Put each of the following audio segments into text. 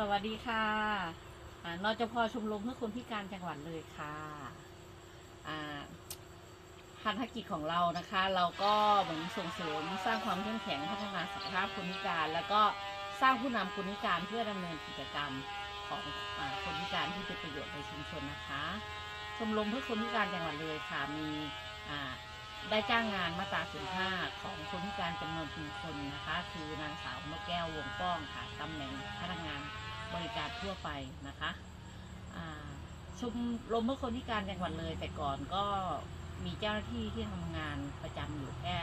สวัสดีค่ะอ่านจพชมรมเพื่อคนพิการจังหวัดเลยค่ะอ่าพันธกิจของเรานะคะ เราก็เหมือนส่งเสริมสร้างความเข้มแข็งพัฒนาสุขภาพคนพิการ แล้วก็สร้างผู้นำคนพิการเพื่อดำเนินกิจกรรมของอคนพิการที่เป็นประโยชน์ในชุมชนนะคะ ชมรมเพื่อคนพิการจังหวัดเลยค่ะ มีอ่าได้จ้างงานมาตราสิห้าของคนพิการจำนวนหนึ่งคนนะคะ คือนางสาวนกแก้ววงป้องค่ะตำแหน่งพนักงาน บริการทั่วไปนะคะชมรมเพื่อคนพิการจังหวัดเลย แต่ก่อนก็มีเจ้าหน้าที่ที่ทำงานประจำอยู่แค่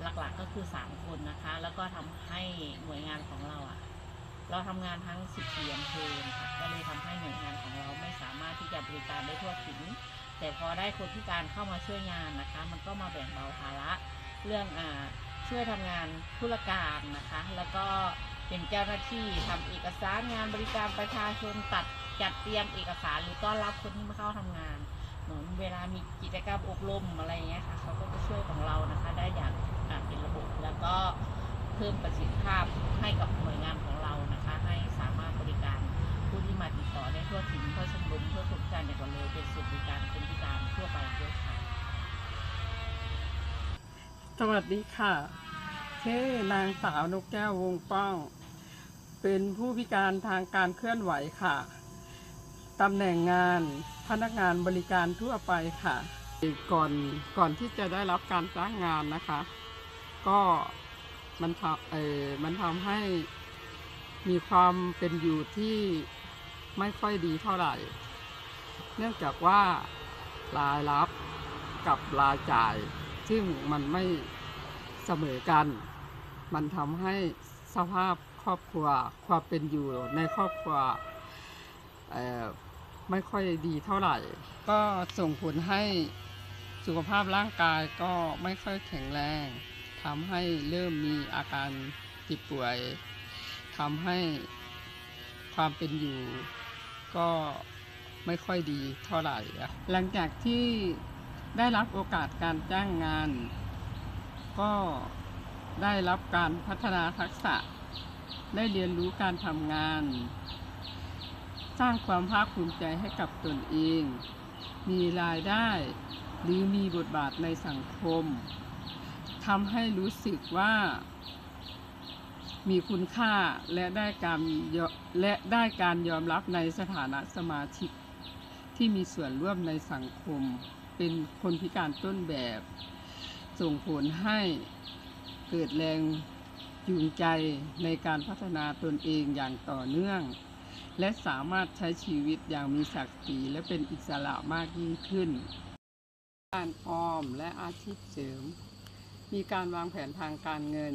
หลักๆก็คือสามคนนะคะ แล้วก็ทำให้หน่วยงานของเราอะเราทำงานทั้ง14อำเภอนะคะก็เลยทำให้หน่วยงานของเราไม่สามารถที่จะบริการได้ทั่วถึง แต่พอได้คนพิการเข้ามาช่วยงานนะคะ มันก็มาแบ่งเบาภาระเรื่องอช่วยทำงานธุรการนะคะ แล้วก็ เป็นเจ้าหน้าที่ทำเอกสารงานบริการประชาชนตัดจัดเตรียมเอกสารหรือต้อนรับคนที่มาเข้าทำงานเหมือนเวลามีกิจกรรมอบรมอะไรอย่างเงี้ยค่ะเขาก็จะช่วยของเรานะคะ ได้อย่างเป็นระบบแล้วก็เพิ่มประสิทธิภาพให้กับหน่วยงานของเรานะคะ ให้สามารถบริการผู้ที่มาติดต่อได้ทั่วถึงเพื่อชมรมเพื่อคนพิการอย่างวันเลยเป็นศูนย์บริการคนพิการทั่วไปด้วยค่ะสวัสดีค่ะชื่อนางสาวนกแก้ววงป้อง เป็นผู้พิการทางการเคลื่อนไหวค่ะตำแหน่งงานพนักงานบริการทั่วไปค่ะ ก่อนก่อนที่จะได้รับการจ้างงานนะคะ ก็มันทำเออมันทำให้มีความเป็นอยู่ที่ไม่ค่อยดีเท่าไหร่ เนื่องจากว่ารายรับกับรายจ่าย ซึ่งมันไม่เสมอกัน มันทำให้สภาพ รอบครัว ความเป็นอยู่ในครอบครัวไม่ค่อยดีเท่าไหร่ ก็ส่งผลให้สุขภาพร่างกายก็ไม่ค่อยแข็งแรงทำให้เริ่มมีอาการจิตป่วยทำให้ความเป็นอยู่ก็ไม่ค่อยดีเท่าไหร่ หลังจากที่ได้รับโอกาสการจ้างงาน ก็ได้รับการพัฒนาทักษะ ได้เรียนรู้การทำงาน สร้างความภาคภูมิใจให้กับตนเอง มีรายได้ หรือมีบทบาทในสังคมทำให้รู้สึกว่า มีคุณค่าและได้การและได้การยอมรับในสถานะสมาชิก ที่มีส่วนร่วมในสังคม เป็นคนพิการต้นแบบ ส่งผลให้เกิดแรง จูงใจในการพัฒนาตนเองอย่างต่อเนื่อง และสามารถใช้ชีวิตอย่างมีศักดิ์ศรีและเป็นอิสระมากยิ่งขึ้น การออมและอาชีพเสริม มีการวางแผนทางการเงิน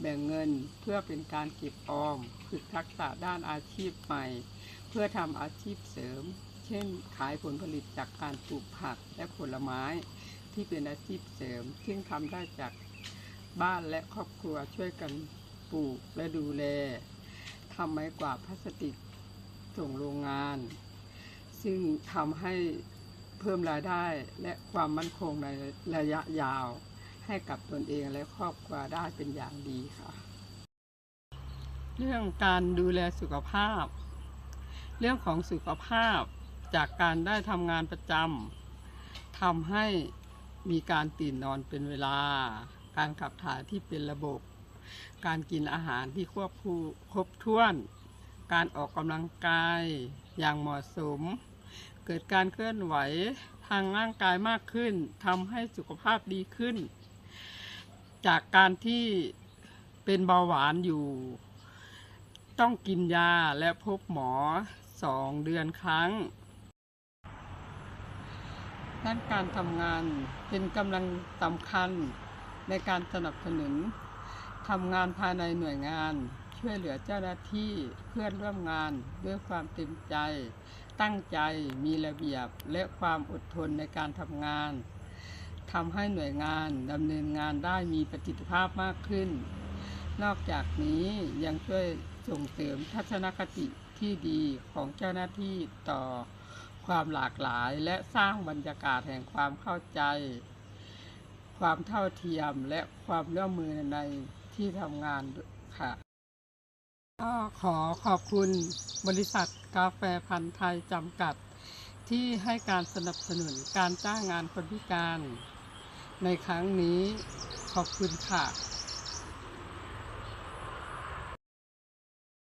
แบ่งเงินเพื่อเป็นการเก็บออม ฝึกทักษะด้านอาชีพใหม่ เพื่อทำอาชีพเสริม เช่น ขายผลผลิตจากการปลูกผักและผลไม้ ที่เป็นอาชีพเสริมซึ่งทำได้จาก บ้านและครอบครัวช่วยกันปลูกและดูแลทำไม้กวาดพลาสติกส่งโรงงาน ซึ่งทำให้เพิ่มรายได้และความมั่นคงในระยะยาว ให้กับตนเองและครอบครัวได้เป็นอย่างดีค่ะ เรื่องการดูแลสุขภาพ เรื่องของสุขภาพจากการได้ทำงานประจำทำให้มีการตื่นนอนเป็นเวลา การขับถ่ายที่เป็นระบบ การกินอาหารที่ควบคู่ครบถ้วน การออกกำลังกายอย่างเหมาะสม เกิดการเคลื่อนไหวทางร่างกายมากขึ้นทำให้สุขภาพดีขึ้น จากการที่เป็นเบาหวานอยู่ ต้องกินยาและพบหมอสองเดือนครั้งด้านการทำงานเป็นกำลังสำคัญ ในการสนับสนุนทำงานภายในหน่วยงาน ช่วยเหลือเจ้าหน้าที่เพื่อนร่วมงานด้วยความเต็มใจ ตั้งใจมีระเบียบและความอดทนในการทำงานทำให้หน่วยงานดำเนินงานได้มีประสิทธิภาพมากขึ้น นอกจากนี้ยังช่วยส่งเสริมทัศนคติที่ดีของเจ้าหน้าที่ต่อความหลากหลายและสร้างบรรยากาศแห่งความเข้าใจ ความเท่าเทียมและความร่วมมือในที่ทำงานค่ะก็ขอขอบคุณบริษัทกาแฟพันธ์ไทยจำกัด ที่ให้การสนับสนุนการจ้างงานคนพิการ ในครั้งนี้ขอบคุณค่ะ